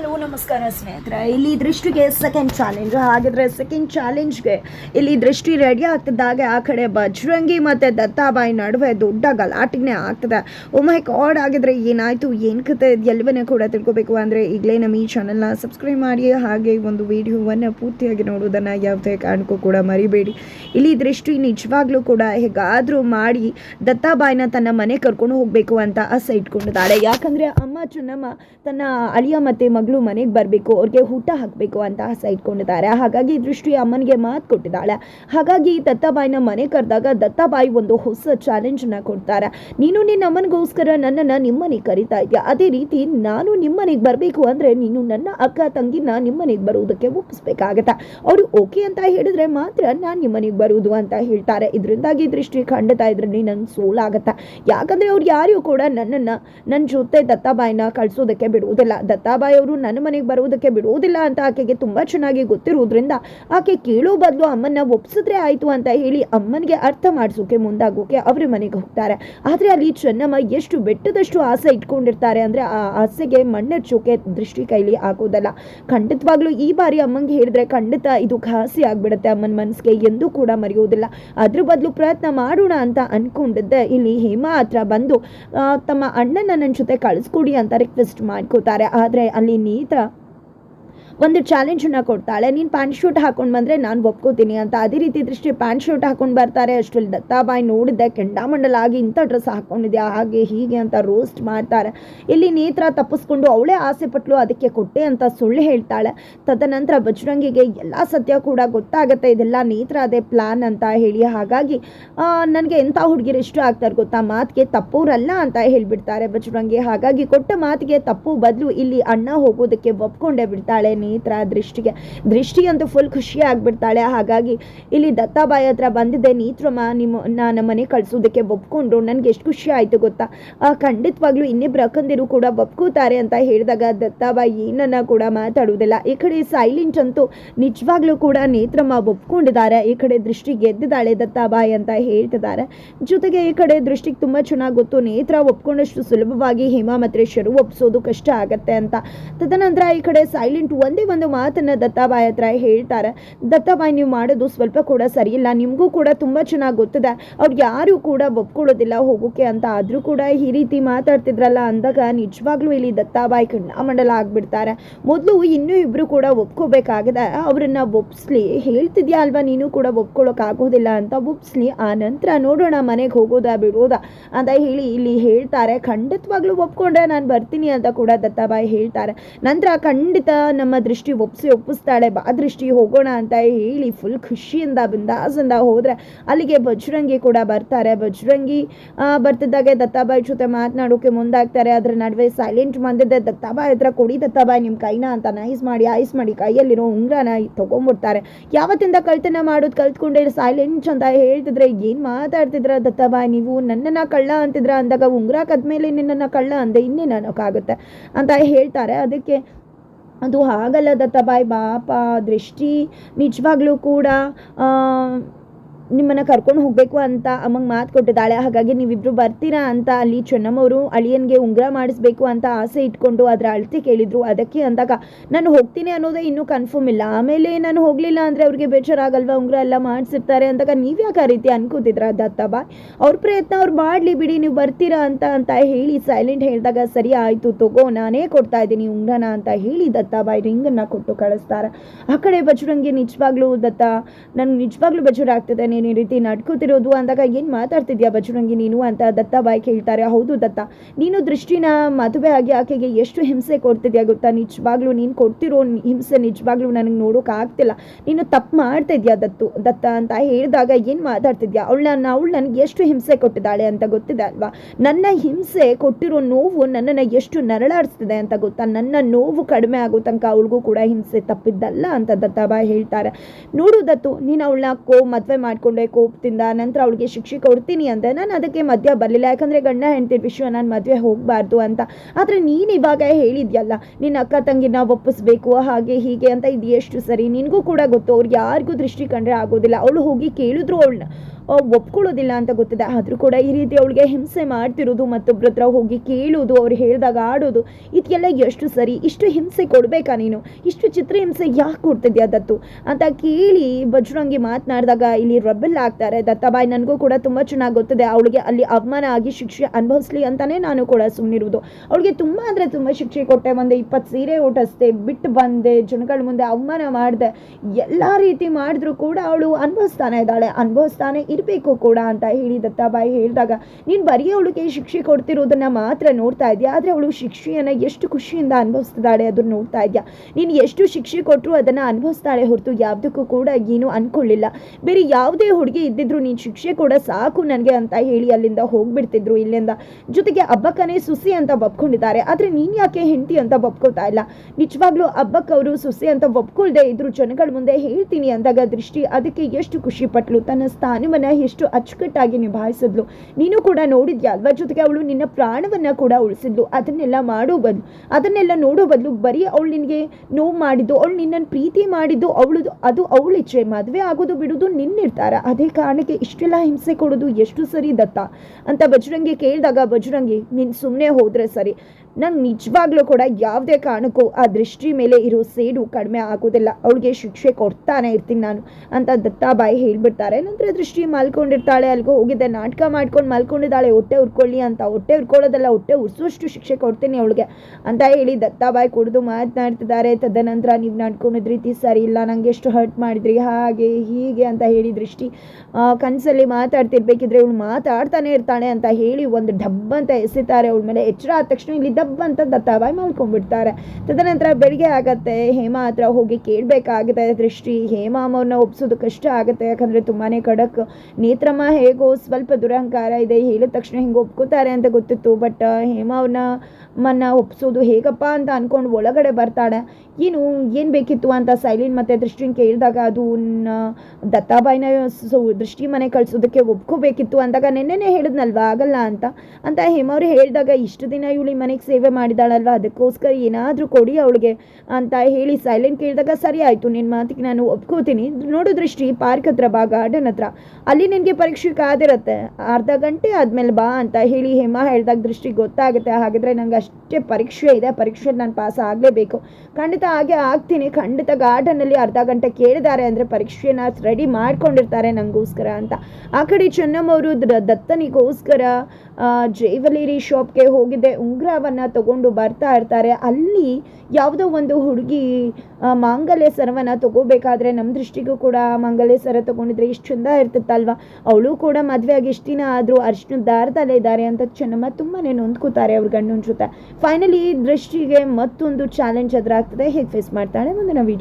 Hello, ನಮಸ್ಕಾರ ಸ್ನೇಹಿತರೆ. ಇಲ್ಲಿ ದೃಷ್ಟಿಗೆ ಸೆಕೆಂಡ್ ಚಾಲೆಂಜ್ ಹಾಗಿದ್ರೆ ಸೆಕೆಂಡ್ ಚಾಲೆಂಜ್ಗೆ ಇಲ್ಲಿ ದೃಷ್ಟಿ ರೆಡಿ ಆಗ್ತಿದ್ದಾಗೆ. ಆ ಕಡೆ ಬಜರಂಗಿ ಮತ್ತೆ ದತ್ತಾಬಾಯಿ ನಡುವೆ ದೊಡ್ಡ ಗಲಾಟಿನೇ ಆಗ್ತದೆ. ಒಮ್ಮೆ ಕಾಡ್ ಆಗಿದ್ರೆ ಏನಾಯ್ತು? ಏನು ಕತೆ ಎಲ್ಲವನ್ನೇ ಕೂಡ ತಿಳ್ಕೊಬೇಕು. ಅಂದರೆ ಈಗಲೇ ನಮ್ಮ ಈ ಚಾನಲ್ನ ಸಬ್ಸ್ಕ್ರೈಬ್ ಮಾಡಿ, ಹಾಗೆ ಒಂದು ವಿಡಿಯೋವನ್ನು ಪೂರ್ತಿಯಾಗಿ ನೋಡೋದನ್ನು ಯಾವುದೇ ಕಾರಣಕ್ಕೂ ಕೂಡ ಮರಿಬೇಡಿ. ಇಲ್ಲಿ ದೃಷ್ಟಿ ನಿಜವಾಗ್ಲೂ ಕೂಡ ಹೇಗಾದರೂ ಮಾಡಿ ದತ್ತಾಬಾಯಿನ ತನ್ನ ಮನೆ ಕರ್ಕೊಂಡು ಹೋಗಬೇಕು ಅಂತ ಆಸೆ ಇಟ್ಕೊಂಡಿದ್ದಾಳೆ. ಯಾಕಂದರೆ ಅಮ್ಮ ಚೆನ್ನಮ್ಮ ತನ್ನ ಅಳಿಯ ಮತ್ತು ಮಗಳು ಮನೆಗೆ ಬರಬೇಕು, ಅವ್ರಿಗೆ ಊಟ ಹಾಕಬೇಕು ಅಂತ ಆಸೆ ಇಟ್ಕೊಂಡಿದ್ದಾರೆ. ಹಾಗಾಗಿ ದೃಷ್ಟಿ ಅಮ್ಮನಿಗೆ ಮಾತು ಕೊಟ್ಟಿದ್ದಾಳೆ. ಹಾಗಾಗಿ ದತ್ತಾಬಾಯಿನ ಮನೆ ಕರೆದಾಗ ದತ್ತಾಬಾಯಿ ಒಂದು ಹೊಸ ಚಾಲೆಂಜನ್ನ ಕೊಡ್ತಾರೆ. ನೀನು ನಿನ್ನ ಅಮ್ಮನಿಗೋಸ್ಕರ ನನ್ನನ್ನು ನಿಮ್ಮನೆಗೆ ಕರಿತಾ ಇದೆಯಾ? ಅದೇ ರೀತಿ ನಾನು ನಿಮ್ಮನೆಗೆ ಬರಬೇಕು ಅಂದರೆ ನೀನು ನನ್ನ ಅಕ್ಕ ತಂಗಿನ ನಿಮ್ಮನೆಗೆ ಬರುವುದಕ್ಕೆ ಒಪ್ಪಿಸ್ಬೇಕಾಗತ್ತೆ? ಅವರು ಓಕೆ ಅಂತ ಹೇಳಿದ್ರೆ ಮಾತ್ರ ನಾನು ನಿಮ್ಮನೆಗೆ ಬರುವುದು ಅಂತ ಹೇಳ್ತಾರೆ. ಇದರಿಂದಾಗಿ ದೃಷ್ಟಿ ಖಂಡಿತ ಇದರಲ್ಲಿ ನಂಗೆ ಸೋಲಾಗತ್ತೆ? ಯಾಕಂದರೆ ಅವ್ರು ಯಾರಿಗೂ ಕೂಡ ನನ್ನನ್ನು ನನ್ನ ಜೊತೆ ದತ್ತಾಬಾಯಿನ ಕಳಿಸೋದಕ್ಕೆ ಬಿಡುವುದಿಲ್ಲ. ದತ್ತಾಬಾಯಿ ಅವರು ನನ್ನ ಮನೆಗೆ ಬರುವುದಕ್ಕೆ ಬಿಡುವುದಿಲ್ಲ ಅಂತ ಆಕೆಗೆ ತುಂಬ ಚೆನ್ನಾಗಿ ಗೊತ್ತಿರುವುದರಿಂದ ಆಕೆ ಕೇಳೋ ಬದಲು ಅಮ್ಮನ್ನ ಒಪ್ಸಿದ್ರೆ ಆಯಿತು ಅಂತ ಹೇಳಿ ಅಮ್ಮನಿಗೆ ಅರ್ಥ ಮಾಡಿಸೋಕೆ ಮುಂದಾಗೋಕೆ ಅವರ ಮನೆಗೆ ಹೋಗ್ತಾರೆ. ಆದರೆ ಅಲ್ಲಿ ಚೆನ್ನಮ್ಮ ಎಷ್ಟು ಬೆಟ್ಟದಷ್ಟು ಆಸೆ ಇಟ್ಕೊಂಡಿರ್ತಾರೆ ಅಂದರೆ ಆ ಆಸೆಗೆ ಮಣ್ಣೆಚ್ಚೋಕೆ ದೃಷ್ಟಿ ಕೈಲಿ ಆಗೋದಲ್ಲ. ಖಂಡಿತವಾಗ್ಲೂ ಈ ಬಾರಿ ಅಮ್ಮಂಗೆ ಹೇಳಿದ್ರೆ ಖಂಡಿತ ಇದು ಖಾಸಿ ಆಗಿಬಿಡುತ್ತೆ ಅಮ್ಮನ ಮನಸ್ಸಿಗೆ ಎಂದೂ ಕೂಡ ಮರೆಯುವುದಿಲ್ಲ. ಅದ್ರ ಬದಲು ಪ್ರಯತ್ನ ಮಾಡೋಣ ಅಂತ ಅನ್ಕೊಂಡಿದ್ದೆ. ಇಲ್ಲಿ ಹೇಮಾ ಹತ್ರ ಬಂದು ತಮ್ಮ ಅಣ್ಣನ ನನ್ನ ಜೊತೆ ಕಳಿಸ್ಕೊಡಿ ಅಂತ ರಿಕ್ವೆಸ್ಟ್ ಮಾಡ್ಕೋತಾರೆ. ಆದರೆ ಅಲ್ಲಿ ನೇತ್ರ ಒಂದು ಚಾಲೆಂಜನ್ನ ಕೊಡ್ತಾಳೆ. ನೀನು ಪ್ಯಾಂಟ್ ಶೂಟ್ ಹಾಕೊಂಡು ಬಂದರೆ ನಾನು ಒಪ್ಕೋತೀನಿ ಅಂತ. ಅದೇ ರೀತಿ ದೃಷ್ಟಿ ಪ್ಯಾಂಟ್ ಶೂಟ್ ಹಾಕೊಂಡು ಬರ್ತಾರೆ. ಅಷ್ಟರಲ್ಲಿ ದತ್ತಾಬಾಯಿ ನೋಡಿದ್ದೆ, ಕೆಂಡಾಮಂಡಲ ಆಗಿ ಇಂಥ ಡ್ರೆಸ್ ಹಾಕೊಂಡಿದ್ಯಾ? ಹಾಗೆ ಹೀಗೆ ಅಂತ ರೋಸ್ಟ್ ಮಾಡ್ತಾರೆ. ಇಲ್ಲಿ ನೇತ್ರ ತಪ್ಪಿಸ್ಕೊಂಡು ಅವಳೇ ಆಸೆ ಪಟ್ಲು, ಅದಕ್ಕೆ ಕೊಟ್ಟೆ ಅಂತ ಸುಳ್ಳು ಹೇಳ್ತಾಳೆ. ತದನಂತರ ಬಜರಂಗಿಗೆ ಎಲ್ಲ ಸತ್ಯ ಕೂಡ ಗೊತ್ತಾಗುತ್ತೆ. ಇದೆಲ್ಲ ನೇತ್ರ ಅದೇ ಪ್ಲಾನ್ ಅಂತ ಹೇಳಿ. ಹಾಗಾಗಿ ನನಗೆ ಎಂಥ ಹುಡುಗಿರು ಇಷ್ಟ ಆಗ್ತಾರೆ ಗೊತ್ತಾ? ಮಾತಿಗೆ ತಪ್ಪೋರಲ್ಲ ಅಂತ ಹೇಳ್ಬಿಡ್ತಾರೆ ಬಜರಂಗಿ. ಹಾಗಾಗಿ ಕೊಟ್ಟ ಮಾತಿಗೆ ತಪ್ಪು ಬದಲು ಇಲ್ಲಿ ಅಣ್ಣ ಹೋಗೋದಕ್ಕೆ ಒಪ್ಕೊಂಡೇ ಬಿಡ್ತಾಳೆ ನೇತ್ರ ದೃಷ್ಟಿಗೆ ದೃಷ್ಟಿ ಅಂತೂ ಫುಲ್ ಖುಷಿ ಆಗ್ಬಿಡ್ತಾಳೆ. ಹಾಗಾಗಿ ಇಲ್ಲಿ ದತ್ತಾಬಾಯಿ ಹತ್ರ ಬಂದಿದ್ದೆ, ನೇತ್ರಮ್ಮ, ನಿಮ್ಮ ನನ್ನ ಮನೆ ಕಳಿಸೋದಕ್ಕೆ ಒಪ್ಕೊಂಡು ನನಗೆ ಎಷ್ಟು ಖುಷಿ ಆಯಿತು ಗೊತ್ತಾ? ಖಂಡಿತವಾಗ್ಲೂ ಇನ್ನಿಬ್ರು ಅಕ್ಕಂದಿರು ಕೂಡ ಒಪ್ಕೋತಾರೆ ಅಂತ ಹೇಳಿದಾಗ ದತ್ತಾಬಾಯಿ ಏನನ್ನ ಕೂಡ ಮಾತಾಡುವುದಿಲ್ಲ. ಈ ಕಡೆ ಸೈಲೆಂಟ್ ಅಂತೂ ನಿಜವಾಗ್ಲೂ ಕೂಡ ನೇತ್ರಮ್ಮ ಒಪ್ಕೊಂಡಿದ್ದಾರೆ ಈ ಕಡೆ ದೃಷ್ಟಿ ಗೆದ್ದಿದ್ದಾಳೆ ದತ್ತಾಬಾಯಿ ಅಂತ ಹೇಳ್ತಿದ್ದಾರೆ. ಜೊತೆಗೆ ಈ ಕಡೆ ದೃಷ್ಟಿಗೆ ತುಂಬ ಚೆನ್ನಾಗಿ ಗೊತ್ತು, ನೇತ್ರ ಒಪ್ಕೊಂಡಷ್ಟು ಸುಲಭವಾಗಿ ಹೇಮಾ ಮತ್ತು ಶರು ಒಪ್ಸೋದು ಕಷ್ಟ ಆಗತ್ತೆ ಅಂತ. ತದನಂತರ ಈ ಕಡೆ ಸೈಲೆಂಟ್ ಒಂದೇ ಒಂದು ಮಾತನ್ನ ದತ್ತಾಬಾಯಿ ಹತ್ರ ಹೇಳ್ತಾರೆ, ದತ್ತಾಬಾಯಿ ನೀವು ಮಾಡೋದು ಸ್ವಲ್ಪ ಕೂಡ ಸರಿಯಿಲ್ಲ, ನಿಮಗೂ ಕೂಡ ತುಂಬ ಚೆನ್ನಾಗಿ ಗೊತ್ತಿದೆ. ಅವ್ರು ಯಾರೂ ಕೂಡ ಒಪ್ಕೊಳ್ಳೋದಿಲ್ಲ ಹೋಗೋಕೆ ಅಂತ. ಆದರೂ ಕೂಡ ಈ ರೀತಿ ಮಾತಾಡ್ತಿದ್ರಲ್ಲ ಅಂದಾಗ ನಿಜವಾಗ್ಲೂ ಇಲ್ಲಿ ದತ್ತಾಬಾಯಿ ಕಣ್ಣಾಮಂಡಲ ಆಗಿಬಿಡ್ತಾರೆ. ಮೊದಲು ಇನ್ನೂ ಇಬ್ಬರು ಕೂಡ ಒಪ್ಕೋಬೇಕಾಗಿದೆ. ಅವರನ್ನ ಒಪ್ಸ್ಲಿ, ಹೇಳ್ತಿದ್ಯಾ ಅಲ್ವಾ, ನೀನು ಕೂಡ ಒಪ್ಕೊಳ್ಳೋಕ್ಕಾಗೋದಿಲ್ಲ ಅಂತ? ಒಪ್ಸ್ಲಿ, ಆ ನಂತರ ನೋಡೋಣ ಮನೆಗೆ ಹೋಗೋದಾ ಬಿಡೋದಾ ಅಂತ ಹೇಳಿ ಇಲ್ಲಿ ಹೇಳ್ತಾರೆ. ಖಂಡಿತವಾಗ್ಲೂ ಒಪ್ಕೊಂಡ್ರೆ ನಾನು ಬರ್ತೀನಿ ಅಂತ ಕೂಡ ದತ್ತಾಬಾಯಿ ಹೇಳ್ತಾರೆ. ನಂತರ ಖಂಡಿತ ನಮ್ಮ ದೃಷ್ಟಿ ಒಪ್ಸಿ ಒಪ್ಪಿಸ್ತಾಳೆ, ಬಾ ದೃಷ್ಟಿ ಹೋಗೋಣ ಅಂತ ಹೇಳಿ ಫುಲ್ ಖುಷಿಯಿಂದ ಬಿಂದಾಸಿಂದ ಹೋದರೆ ಅಲ್ಲಿಗೆ ಬಜರಂಗಿ ಕೂಡ ಬರ್ತಾರೆ. ಬಜರಂಗಿ ಬರ್ತಿದ್ದಾಗೆ ದತ್ತಾಬಾಯಿ ಜೊತೆ ಮಾತನಾಡೋಕೆ ಮುಂದಾಗ್ತಾರೆ. ಅದರ ನಡುವೆ ಸೈಲೆಂಟ್ ಬಂದಿದ್ದೆ ದತ್ತಾಬಾಯಿ ಹತ್ರ ಕೊಡಿ ದತ್ತಾಬಾಯಿ ನಿಮ್ಮ ಕೈನ ಅಂತ ನೈಸ್ ಮಾಡಿ ಐಸ್ ಮಾಡಿ ಕೈಯಲ್ಲಿರೋ ಉಂಗ್ರನ ತೊಗೊಂಡ್ಬಿಡ್ತಾರೆ. ಯಾವತ್ತಿಂದ ಕಳ್ತನ ಮಾಡೋದು ಕಲ್ತ್ಕೊಂಡೆ ಸೈಲೆಂಟ್ ಅಂತ ಹೇಳ್ತಿದ್ರೆ ಏನು ಮಾತಾಡ್ತಿದ್ರ ದತ್ತಾಬಾಯಿ ನೀವು? ನನ್ನನ್ನು ಕಳ್ಳ ಅಂತಿದ್ರ ಅಂದಾಗ ಉಂಗ್ರ ಕದ್ಮೇಲೆ ನಿನ್ನನ್ನು ಕಳ್ಳ ಅಂದೆ ಇನ್ನೇನು ಅನ್ನೋಕ್ಕಾಗುತ್ತೆ ಅಂತ ಹೇಳ್ತಾರೆ. ಅದಕ್ಕೆ ಅದು ಹಾಗಲ್ಲ ದತ್ತಾಬಾಯಿ ಬಾಪ ದೃಷ್ಟಿ ನಿಜವಾಗ್ಲೂ ಕೂಡ ನಿಮ್ಮನ್ನು ಕರ್ಕೊಂಡು ಹೋಗಬೇಕು ಅಂತ ಅಮ್ಮಂಗೆ ಮಾತು ಕೊಟ್ಟಿದ್ದಾಳೆ. ಹಾಗಾಗಿ ನೀವಿಬ್ರು ಬರ್ತೀರಾ ಅಂತ ಅಲ್ಲಿ ಚೆನ್ನಮ್ಮವರು ಅಳಿಯನ್ಗೆ ಉಂಗುರ ಮಾಡಿಸ್ಬೇಕು ಅಂತ ಆಸೆ ಇಟ್ಕೊಂಡು ಅದರ ಅಳತೆ ಕೇಳಿದ್ರು. ಅದಕ್ಕೆ ಅಂದಾಗ, ನಾನು ಹೋಗ್ತೀನಿ ಅನ್ನೋದೇ ಇನ್ನೂ ಕನ್ಫರ್ಮ್ ಇಲ್ಲ. ಆಮೇಲೆ ನಾನು ಹೋಗಲಿಲ್ಲ ಅಂದರೆ ಅವ್ರಿಗೆ ಬೇಜಾರಾಗಲ್ವಾ? ಉಂಗುರ ಎಲ್ಲ ಮಾಡಿಸಿರ್ತಾರೆ. ಅಂದಾಗ ನೀವು ಯಾಕೆ ಆ ರೀತಿ ಅನ್ಕೋತಿದ್ರ ದತ್ತಾಬಾಯ್ ಅವ್ರ ಪ್ರಯತ್ನ ಅವ್ರು ಮಾಡಲಿ ಬಿಡಿ. ನೀವು ಬರ್ತೀರಾ ಅಂತ ಅಂತ ಹೇಳಿ ಸೈಲೆಂಟ್ ಹೇಳಿದಾಗ, ಸರಿ ಆಯಿತು, ತಗೋ. ನಾನೇ ಕೊಡ್ತಾ ಇದ್ದೀನಿ ಉಂಗ್ರನ ಅಂತ ಹೇಳಿ ದತ್ತಾಬಾಯಿ ರಿಂಗನ್ನು ಕೊಟ್ಟು ಕಳಿಸ್ತಾರೆ. ಆ ಕಡೆ ಬಜರಂಗಿ ನಿಜವಾಗ್ಲೂ ದತ್ತ, ನನ್ಗೆ ನಿಜವಾಗ್ಲೂ ಬೇಜಾರಾಗ್ತದೆ. ನೀನು ಈ ರೀತಿ ನಡ್ಕೋತಿರೋದು ಅಂದಾಗ ಏನು ಮಾತಾಡ್ತಿದ್ಯಾ ಬಜರಂಗಿ ನೀನು ಅಂತ ದತ್ತ ಬಾಯ್ ಕೇಳ್ತಾರೆ. ಹೌದು ದತ್ತ, ನೀನು ದೃಷ್ಟಿನ ಮದುವೆ ಆಗಿ ಆಕೆಗೆ ಎಷ್ಟು ಹಿಂಸೆ ಕೊಡ್ತಿದ್ಯಾ ಗೊತ್ತಾ? ನಿಜವಾಗ್ಲೂ ನೀನು ಕೊಡ್ತಿರೋ ಹಿಂಸೆ ನಿಜವಾಗ್ಲೂ ನನಗೆ ನೋಡೋಕೆ ಆಗ್ತಿಲ್ಲ. ನೀನು ತಪ್ಪು ಮಾಡ್ತಿದ್ಯಾ ದತ್ತು, ದತ್ತ ಅಂತ ಹೇಳಿದಾಗ ಏನು ಮಾತಾಡ್ತಿದ್ಯಾ? ಅವಳನ್ನ, ಅವಳು ನನಗೆ ಎಷ್ಟು ಹಿಂಸೆ ಕೊಟ್ಟಿದ್ದಾಳೆ ಅಂತ ಗೊತ್ತಿದೆ ಅಲ್ವಾ? ನನ್ನ ಹಿಂಸೆ ಕೊಟ್ಟಿರೋ ನೋವು ನನ್ನನ್ನು ಎಷ್ಟು ನರಳಾಡಿಸ್ತಿದೆ ಅಂತ ಗೊತ್ತಾ? ನನ್ನ ನೋವು ಕಡಿಮೆ ಆಗೋ ತನಕ ಅವಳಿಗೂ ಕೂಡ ಹಿಂಸೆ ತಪ್ಪಿದ್ದಲ್ಲ ಅಂತ ದತ್ತಾಬಾಯಿ ಹೇಳ್ತಾರೆ. ನೋಡು ದತ್ತು, ನೀನು ಅವಳನ್ನ ಕೋ ಮದುವೆ ಮಾಡ್ಕೊಂಡೆ. ಕೋಪದಿಂದ. ನಂತರ ಅವಳಿಗೆ ಶಿಕ್ಷೆ ಕೊಡ್ತೀನಿ ಅಂತ. ನಾನು ಅದಕ್ಕೆ ಮಧ್ಯ ಬರಲಿಲ್ಲ. ಯಾಕಂದರೆ ಗಂಡ, ಹೆಂಡತಿ ವಿಷಯ ನಾನು ಮದುವೆ ಹೋಗಬಾರ್ದು ಅಂತ. ಆದರೆ ನೀನು ಇವಾಗ ಹೇಳಿದ್ಯಲ್ಲ, ನಿನ್ನ ಅಕ್ಕ, ತಂಗಿನ ಒಪ್ಪಿಸ್ಬೇಕು, ಹಾಗೆ, ಹೀಗೆ ಅಂತ. ಇದು ಎಷ್ಟು ಸರಿ? ನಿನಗೂ ಕೂಡ ಗೊತ್ತು. ಅವ್ರಿಗೆ ಯಾರಿಗೂ ದೃಷ್ಟಿ ಕಂಡ್ರೆ ಆಗೋದಿಲ್ಲ. ಅವಳು ಹೋಗಿ ಕೇಳಿದ್ರು ಅವಳನ್ನ. ಒಪ್ಕೊಳ್ಳೋದಿಲ್ಲ ಅಂತ ಗೊತ್ತಿದೆ. ಆದರೂ ಕೂಡ ಈ ರೀತಿ ಅವಳಿಗೆ ಹಿಂಸೆ ಮಾಡ್ತಿರೋದು ಮತ್ತೊಬ್ರ ಹತ್ರ ಹೋಗಿ ಕೇಳೋದು, ಅವ್ರು ಹೇಳಿದಾಗ ಆಡೋದು ಇದಕ್ಕೆಲ್ಲ ಎಷ್ಟು ಸರಿ? ಇಷ್ಟು ಹಿಂಸೆ ಕೊಡಬೇಕಾ ನೀನು? ಇಷ್ಟು ಚಿತ್ರ ಹಿಂಸೆ ಯಾಕೆ ಕೊಡ್ತಿದ್ಯಾ ದತ್ತು? ಅಂತ ಕೇಳಿ ಬಜರಂಗಿ ಮಾತನಾಡಿದಾಗ ಇಲ್ಲಿ ರಬ್ಬಲ್ ಆಗ್ತಾರೆ. ದತ್ತಾಬಾಯಿ, ನನಗೂ ಕೂಡ ತುಂಬ ಚೆನ್ನಾಗಿ ಗೊತ್ತಿದೆ. ಅವಳಿಗೆ ಅಲ್ಲಿ ಅವಮಾನ ಆಗಿ ಶಿಕ್ಷೆ ಅನುಭವಿಸ್ಲಿ ಅಂತಾನೆ ನಾನು ಕೂಡ ಸುಮ್ಮನಿರುವುದು ಅವಳಿಗೆ ತುಂಬ ಅಂದರೆ ತುಂಬ ಶಿಕ್ಷೆ ಕೊಟ್ಟೆ. ಒಂದು ಇಪ್ಪತ್ತು ಸೀರೆ ಊಟಿಸ್ದೆ ಬಿಟ್ಟು ಬಂದೆ, ಜನಗಳ ಮುಂದೆ ಅವಮಾನ ಮಾಡಿದೆ, ಎಲ್ಲ ರೀತಿ ಮಾಡಿದ್ರು ಕೂಡ ಅವಳು ಅನುಭವಿಸ್ತಾನೆ ಇದ್ದಾಳೆ. ಅನುಭವಿಸ್ತಾನೆ ಇರಬೇಕು ಕೂಡ ಅಂತ ಹೇಳಿ ದತ್ತಾಬಾಯಿ ಹೇಳಿದಾಗ, ನೀನು ಬರೀ ಅವಳಿಗೆ ಶಿಕ್ಷೆ ಕೊಡ್ತಿರೋದನ್ನ ಮಾತ್ರ ನೋಡ್ತಾ ಇದೆಯಾ? ಆದರೆ ಅವಳು ಶಿಕ್ಷೆಯನ್ನು ಎಷ್ಟು ಖುಷಿಯಿಂದ ಅನುಭವಿಸ್ತಿದ್ದಾಳೆ ಅದನ್ನು ನೋಡ್ತಾ ಇದೆಯಾ? ನೀನು ಎಷ್ಟು ಶಿಕ್ಷೆ ಕೊಟ್ಟರು ಅದನ್ನು ಅನುಭವಿಸ್ತಾಳೆ ಹೊರತು ಯಾವುದಕ್ಕೂ ಕೂಡ ಏನು ಅಂದ್ಕೊಳ್ಳಿಲ್ಲ ಬೇರೆ ಯಾವುದೇ ಹುಡುಗಿ ಇದ್ದಿದ್ರು ನೀನು ಶಿಕ್ಷೆ ಕೂಡ ಸಾಕು ನನಗೆ ಅಂತ ಹೇಳಿ ಅಲ್ಲಿಂದ ಹೋಗ್ಬಿಡ್ತಿದ್ರು ಇಲ್ಲಿಂದ. ಜೊತೆಗೆ ಹಬ್ಬಕ್ಕನೇ ಸುಸಿ ಅಂತ ಒಪ್ಕೊಂಡಿದ್ದಾರೆ ಆದರೆ ನೀನು ಯಾಕೆ ಹೆಂಡತಿ ಅಂತ ಒಪ್ಕೋತಾ ಇಲ್ಲ? ನಿಜವಾಗ್ಲೂ ಅಬ್ಬಕ್ಕವರು ಸುಸಿ ಅಂತ ಒಪ್ಕೊಳ್ದೆ ಇದ್ರು, ಜನಗಳ ಮುಂದೆ ಹೇಳ್ತೀನಿ ಅಂದಾಗ ದೃಷ್ಟಿ ಅದಕ್ಕೆ ಎಷ್ಟು ಖುಷಿ ಪಟ್ಲು. ತನ್ನ ಸ್ಥಾನವನ್ನು ಎಷ್ಟು ಅಚ್ಚುಕಟ್ಟಾಗಿ ನಿಭಾಯಿಸಿದ್ಲು. ನೀನು ಕೂಡ ನೋಡಿದ್ಯಾ ಅಲ್ವಾ ಜೊತೆಗೆ ಅವಳು ನಿನ್ನ ಪ್ರಾಣವನ್ನ ಕೂಡ ಉಳಿಸಿದ್ಲು. ಅದನ್ನೆಲ್ಲ ಮಾಡೋ ಬದಲು, ಅದನ್ನೆಲ್ಲ ನೋಡೋ ಬದಲು ಬರೀ ಅವಳು ನಿನಗೆ ನೋವು ಮಾಡಿದ್ದು, ಅವಳು ನಿನ್ನನ್ನು ಪ್ರೀತಿ ಮಾಡಿದ್ದು, ಅವಳು ಅದು ಅವಳ ಇಚ್ಛೆ. ಮದುವೆ ಆಗೋದು ಬಿಡೋದು ನಿನ್ನ ನಿರ್ಧಾರ. ಅದೇ ಕಾರಣಕ್ಕೆ ಇಷ್ಟೆಲ್ಲ ಹಿಂಸೆ ಕೊಡೋದು ಎಷ್ಟು ಸರಿ ದತ್ತ? ಅಂತ ಬಜರಂಗಿ ಕೇಳಿದಾಗ, ಬಜರಂಗಿ, ನೀನು ಸುಮ್ಮನೆ ಹೋದರೆ ಸರಿ. ನಂಗೆ ನಿಜವಾಗ್ಲೂ ಕೂಡ ಯಾವುದೇ ಕಾರಣಕ್ಕೂ ಆ ದೃಷ್ಟಿ ಮೇಲೆ ಇರೋ ಸೇಡು ಕಡಿಮೆ ಆಗೋದಿಲ್ಲ. ಅವಳಿಗೆ ಶಿಕ್ಷೆ ಕೊಡ್ತಾನೆ ಇರ್ತೀನಿ ನಾನು ಅಂತ ದತ್ತಾಬಾಯಿ ಹೇಳಿಬಿಡ್ತಾರೆ. ನಂತರ ದೃಷ್ಟಿ ಮಲ್ಕೊಂಡಿರ್ತಾಳೆ. ಅಲ್ಲಿಗೆ ಹೋಗಿದ್ದೆ ನಾಟಕ ಮಾಡ್ಕೊಂಡು ಮಲ್ಕೊಂಡಿದ್ದಾಳೆ. ಹೊಟ್ಟೆ ಉರ್ಕೊಳ್ಳಿ ಅಂತ. ಹೊಟ್ಟೆ ಉರ್ಕೊಳ್ಳೋದಲ್ಲ. ಹೊಟ್ಟೆ ಉರ್ಸುವಷ್ಟು ಶಿಕ್ಷೆ ಕೊಡ್ತೀನಿ ಅವಳಿಗೆ ಅಂತ ಹೇಳಿ ದತ್ತಾಬಾಯಿ ಕುಡಿದು ಮಾತನಾಡ್ತಿದ್ದಾರೆ. ತದನಂತರ ನೀವು ನಡ್ಕೊಂಡಿದ್ ರೀತಿ ಸರಿ ಇಲ್ಲ. ನಂಗೆ ಎಷ್ಟು ಹರ್ಟ್ ಮಾಡಿದ್ರಿ. ಹಾಗೆ, ಹೀಗೆ ಅಂತ ಹೇಳಿ ದೃಷ್ಟಿ ಕನಸಲ್ಲಿ ಮಾತಾಡ್ತಿರ್ಬೇಕಿದ್ರೆ ಇವಳು ಮಾತಾಡ್ತಾನೆ ಇರ್ತಾಳೆ ಅಂತ ಹೇಳಿ ಒಂದು ಡಬ್ ಅಂತ ಎಸಿತಾರೆ. ಅವಳ ಮೇಲೆ ಎಚ್ಚರ ಆದ ತಕ್ಷಣ ಇಲ್ಲಿ ಡಬ್ ಅಂತ ದತ್ತಾಬಾಯಿ ಮಲ್ಕೊಂಡ್ಬಿಡ್ತಾರೆ ತದನಂತರ ಬೆಳಿಗ್ಗೆ ಆಗತ್ತೆ, ಹೇಮಾ ಹತ್ರ ಹೋಗಿ ಕೇಳಬೇಕಾಗುತ್ತೆ, ದೃಷ್ಟಿ ಹೇಮಾ ಅಮ್ಮವ್ರನ್ನ ಒಪ್ಸೋದು ಕಷ್ಟ ಆಗುತ್ತೆ, ಯಾಕಂದರೆ ತುಂಬಾ ಖಡಕ್. ನೇತ್ರಮ್ಮ ಹೇಗೋ ಸ್ವಲ್ಪ ದುರಹಂಕಾರ ಇದೆ, ಹೇಳಿದ ತಕ್ಷಣ ಹಿಂಗೆ ಒಪ್ಕೋತಾರೆ ಅಂತ ಗೊತ್ತಿತ್ತು, ಬಟ್ ಹೇಮಾ ಅವ್ರನ್ನ ಮನ್ನ ಒಪ್ಸೋದು ಹೇಗಪ್ಪ ಅಂತ ಅನ್ಕೊಂಡು ಒಳಗಡೆ ಬರ್ತಾಳೆ. ಏನು ಏನು ಬೇಕಿತ್ತು ಅಂತ ಸೈಲಿನ್ ಮತ್ತೆ ದೃಷ್ಟಿನ ಕೇಳಿದಾಗ ಅದು ದತ್ತಾಬಾಯಿನ ದೃಷ್ಟಿ ಮನೆ ಕಳ್ಸೋದಕ್ಕೆ ಒಪ್ಕೋಬೇಕಿತ್ತು ಅಂದಾಗ, ನೆನ್ನೆನೇ ಹೇಳಿದ್ನಲ್ವಾ, ಆಗಲ್ಲ ಅಂತ. ಅಂತ ಹೇಮವ್ರು ಹೇಳಿದಾಗ, ಇಷ್ಟು ದಿನ ಇವಳು ಮನೆಗೆ ಸೇವೆ ಮಾಡಿದಾಳಲ್ವ? ಅದಕ್ಕೋಸ್ಕರ ಏನಾದರೂ ಕೊಡಿ ಅವಳಿಗೆ ಅಂತ ಹೇಳಿ ಸೈಲೆಂಟ್ ಕೇಳಿದಾಗ, ಸರಿ ಆಯಿತು ನಿನ್ನ ಮಾತಿಗೆ ನಾನು ಒಪ್ಕೋತೀನಿ. ನೋಡು ದೃಷ್ಟಿ, ಪಾರ್ಕ್ ಹತ್ರ ಬಾ ಗಾರ್ಡನ್ ಹತ್ರ. ಅಲ್ಲಿ ನಿನಗೆ ಪರೀಕ್ಷೆ ಕಾದಿರತ್ತೆ. ಅರ್ಧ ಗಂಟೆ ಆದಮೇಲೆ ಬಾ ಅಂತ ಹೇಳಿ ಹೇಮಾ ಹೇಳಿದಾಗ ದೃಷ್ಟಿ ಗೊತ್ತಾಗುತ್ತೆ. ಹಾಗಿದ್ರೆ ನಂಗೆ ಅಷ್ಟೇ ಪರೀಕ್ಷೆ ಇದೆ. ಪರೀಕ್ಷೆ ನಾನು ಪಾಸ್ ಆಗಲೇಬೇಕು. ಖಂಡಿತ ಹಾಗೆ ಆಗ್ತೀನಿ. ಖಂಡಿತ ಗಾರ್ಡನಲ್ಲಿ ಅರ್ಧ ಗಂಟೆ ಕೇಳಿದ್ದಾರೆ ಅಂದರೆ ಪರೀಕ್ಷೆನ ರೆಡಿ ಮಾಡ್ಕೊಂಡಿರ್ತಾರೆ ನನಗೋಸ್ಕರ ಅಂತ. ಆ ಕಡೆ ಚೆನ್ನಮ್ಮವರು ದತ್ತನಿಗೋಸ್ಕರ ಜ್ಯುವೆಲರಿ ಶಾಪ್ಗೆ ಹೋಗಿದ್ದೆ. ಉಂಗುರವನ್ನು ತಗೊಂಡು ಬರ್ತಾ ಇರ್ತಾರೆ. ಅಲ್ಲಿ ಯಾವುದೋ ಒಂದು ಹುಡುಗಿ ಮಾಂಗಲ್ಯ ಸರವನ್ನು ತಗೋಬೇಕಾದ್ರೆ ನಮ್ಮ ದೃಷ್ಟಿಗೂ ಕೂಡ ಮಾಂಗಲ್ಯ ಸರ ತಗೊಂಡಿದ್ರೆ ಇಷ್ಟು ಚಂದ ಇರ್ತಿತ್ತಲ್ವ? ಅವಳು ಕೂಡ ಮದುವೆ ಆಗಿ ಇಷ್ಟು ದಿನ ಆದರೂ ಅರ್ಶಿನ ದಾರದಲ್ಲೇ ಇದ್ದಾರೆ ಅಂತ ಚೆನ್ನಮ್ಮ ತುಂಬಾ ನೊಂದ್ಕೋತಾರೆ ಅವ್ರ ಗಂಡನ ಜೊತೆ. ಫೈನಲಿ ದೃಷ್ಟಿಗೆ ಮತ್ತೊಂದು ಚಾಲೆಂಜ್ ಎದುರಾಗ್ತದೆ. ಹೇಗೆ ಫೇಸ್ ಮಾಡ್ತಾಳೆ? ಮುಂದಿನ ವಿಡಿಯೋ